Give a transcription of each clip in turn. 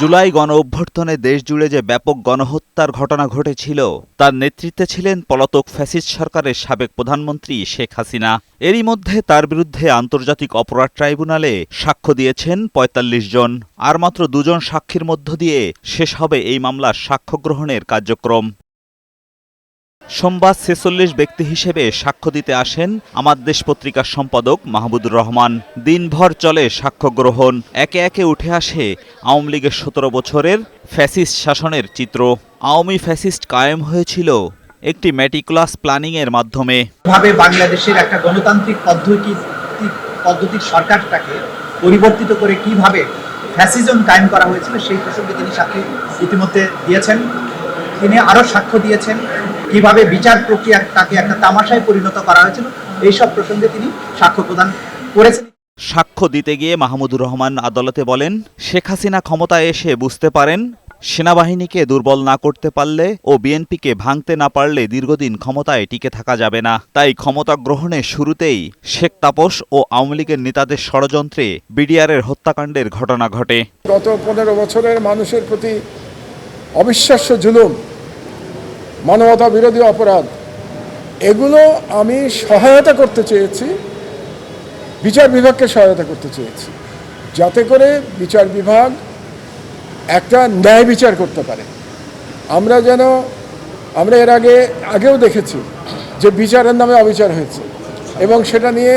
জুলাই গণ অভ্যর্থনে দেশ জুড়ে যে ব্যাপক গণহত্যার ঘটনা ঘটেছিল, তার নেতৃত্বে ছিলেন পলাতক ফ্যাসিস্ট সরকারের সাবেক প্রধানমন্ত্রী শেখ হাসিনা। এরই মধ্যে তার বিরুদ্ধে আন্তর্জাতিক অপরাধ ট্রাইব্যুনালে সাক্ষ্য দিয়েছেন ৪৫ জন। আর মাত্র দুজন সাক্ষীর মধ্য দিয়ে শেষ হবে এই মামলার সাক্ষ্য গ্রহণের কার্যক্রম। সোমবার ছেচল্লিশ ব্যক্তি হিসেবে সাক্ষ্য দিতে আসেন আমার দেশ পত্রিকার সম্পাদক মাহমুদুর রহমান। দিনভর চলে সাক্ষ্য গ্রহণ। একে একে উঠে আসে আওয়ামী লীগের সতেরো বছরের ফ্যাসিস্ট শাসনের চিত্র। আওয়ামী ফ্যাসিস্ট কায়েম হয়েছিল একটি ম্যাটিকুলাস প্ল্যানিংয়ের মাধ্যমে। ভাবে বাংলাদেশের একটা গণতান্ত্রিক পদ্ধতি পদ্ধতির সরকারটাকে পরিবর্তিত করে কীভাবে ফ্যাসিজম কায়েম করা হয়েছিল সেই প্রসঙ্গে তিনি সাক্ষী ইতিমধ্যে দিয়েছেন। তিনি আরও সাক্ষ্য দিয়েছেন। কীভাবে বিচার প্রক্রিয়াটাকে একটা তামাশায় পরিণত করা হয়েছিল এইসব প্রসঙ্গে তিনি সাক্ষ্য প্রদান করেছেন। সাক্ষ্য দিতে গিয়ে মাহমুদুর রহমান আদালতে বলেন শেখ হাসিনা ক্ষমতায় এসে বুঝতে পারেন সেনাবাহিনীকে দুর্বল না করতে পারলে ও বিএনপিকে ভাঙতে না পারলে দীর্ঘদিন ক্ষমতায় টিকে থাকা যাবে না। তাই ক্ষমতা গ্রহণের শুরুতেই শেখ তাপস ও আওয়ামী লীগের নেতাদের ষড়যন্ত্রে বিডিআরের হত্যাকাণ্ডের ঘটনা ঘটে। গত পনেরো বছরের মানুষের প্রতি অবিশ্বাস্য জুলুম মানবতা বিরোধী অপরাধ, এগুলো আমি সহায়তা করতে চেয়েছি, বিচার বিভাগকে সহায়তা করতে চেয়েছি, যাতে করে বিচার বিভাগ একটা ন্যায় বিচার করতে পারে। আমরা যেন, আমরা এর আগে, আগেও দেখেছি যে বিচারের নামে অবিচার হয়েছে এবং সেটা নিয়ে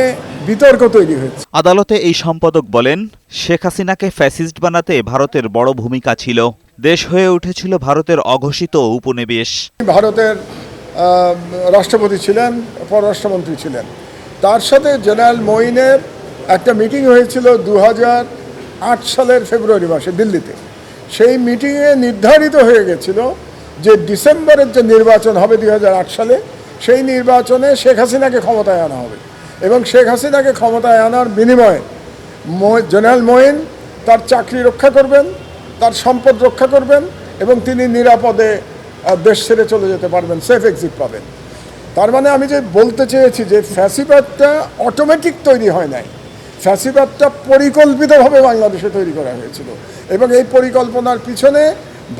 বিতর্ক তৈরি হয়েছে। আদালতে এই সম্পাদক বলেন শেখ হাসিনাকে ফ্যাসিস্ট বানাতে ভারতের বড় ভূমিকা ছিল। দেশ হয়ে উঠেছিল ভারতের অঘোষিত উপনিবেশ। ভারতের রাষ্ট্রপতি ছিলেন পররাষ্ট্রমন্ত্রী ছিলেন। তার সাথে জেনারেল মঈনের একটা মিটিং হয়েছিল দু আট সালের ফেব্রুয়ারি মাসে দিল্লিতে। সেই মিটিংয়ে নির্ধারিত হয়ে গেছিল যে ডিসেম্বরের যে নির্বাচন হবে দুই হাজার আট সালে সেই নির্বাচনে শেখ হাসিনাকে ক্ষমতায় আনা হবে। এবং শেখ হাসিনাকে ক্ষমতায় আনার বিনিময়ে জেনারেল মঈন তার চাকরি রক্ষা করবেন, তার সম্পদ রক্ষা করবেন এবং তিনি নিরাপদে দেশ ছেড়ে চলে যেতে পারবেন সেফ এক্সিট পাবেন। তার মানে আমি যে বলতে চেয়েছি যে ফ্যাসিবাদটা অটোমেটিক তৈরি হয় নাই। ফ্যাসিবাদটা পরিকল্পিতভাবে বাংলাদেশে তৈরি করা হয়েছিল এবং এই পরিকল্পনার পিছনে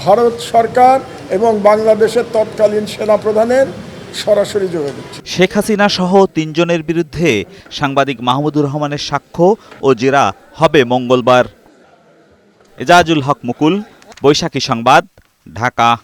ভারত সরকার এবং বাংলাদেশের তৎকালীন সেনাপ্রধানের সরাসরি যোগাযোগ শেখ হাসিনা সহ তিনজনের বিরুদ্ধে সাংবাদিক মাহমুদুর রহমানের সাক্ষ্য ও জেরা হবে মঙ্গলবার। এজাজুল হক মুকুল, বৈশাখী সংবাদ, ঢাকা।